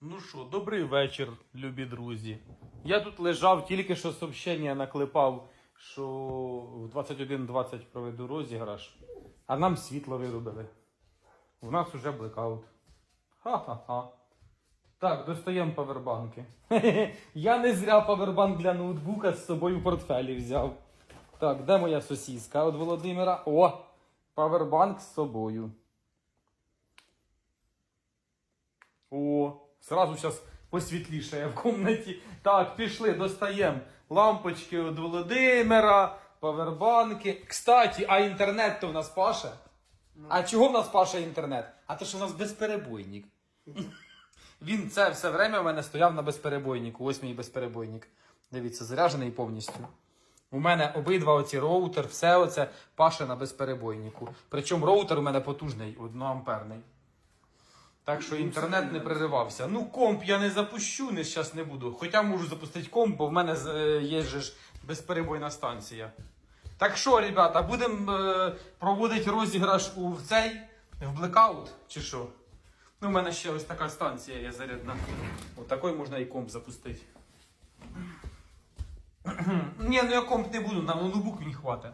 Ну що, добрий вечір, любі друзі. Я тут лежав, тільки що сообщення наклепав, що в 21.20 проведу розіграш, а нам світло вирубили. У нас уже блекаут. Ха-ха-ха. Так, достаємо павербанки. Я не зря павербанк для ноутбука з собою в портфелі взяв. Так, де моя сосіска від Володимира? О! Павербанк з собою. О, сразу зараз посвітлішає в комнаті. Так, пішли, достаємо лампочки від Володимира, павербанки. Кстати, а інтернет то в нас паше? А чого в нас паше інтернет? А то що в нас безперебойник. Він це все время в мене стояв на безперебойнику. Ось мій безперебойник. Дивіться, заряджений повністю. У мене обидва оці роутер, все оце паше на безперебойнику. Причому роутер у мене потужний, одноамперний. Так що інтернет не переривався. Ну, комп я не запущу, не зараз не буду. Хоча можу запустити комп, бо в мене е, є ж безперебойна станція. Так що, ребята, будемо е, проводити розіграш у цей в блекаут чи що? Ну, у мене ще ось така станція є зарядна. От такою можна і комп запустити. Ні, ну я комп не буду, на ноутбук не хватить.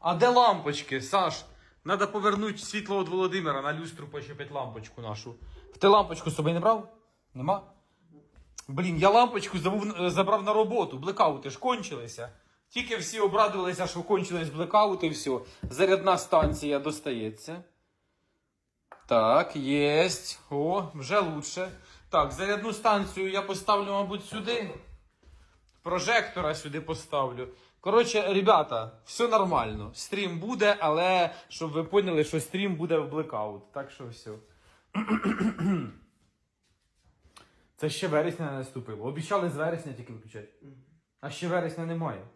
А де лампочки, Саш? Надо повернути світло від Володимира на люстру почепити лампочку нашу. Ти лампочку з собою не брав? Нема? Блін, я лампочку забув, е, забрав на роботу. Блекаути ж кончилися. Тільки всі обрадувалися, що кончились блекаути, і все. Зарядна станція достається. Так, єсть. О, вже лучше. Так, зарядну станцію я поставлю, мабуть, сюди. Прожектора сюди поставлю. Коротше, ребята, все нормально. Стрім буде, але щоб ви поняли, що стрім буде в блекаут. Так що все. Це ще вересня не наступило. Обіцяли з вересня тільки виключати. А ще вересня немає.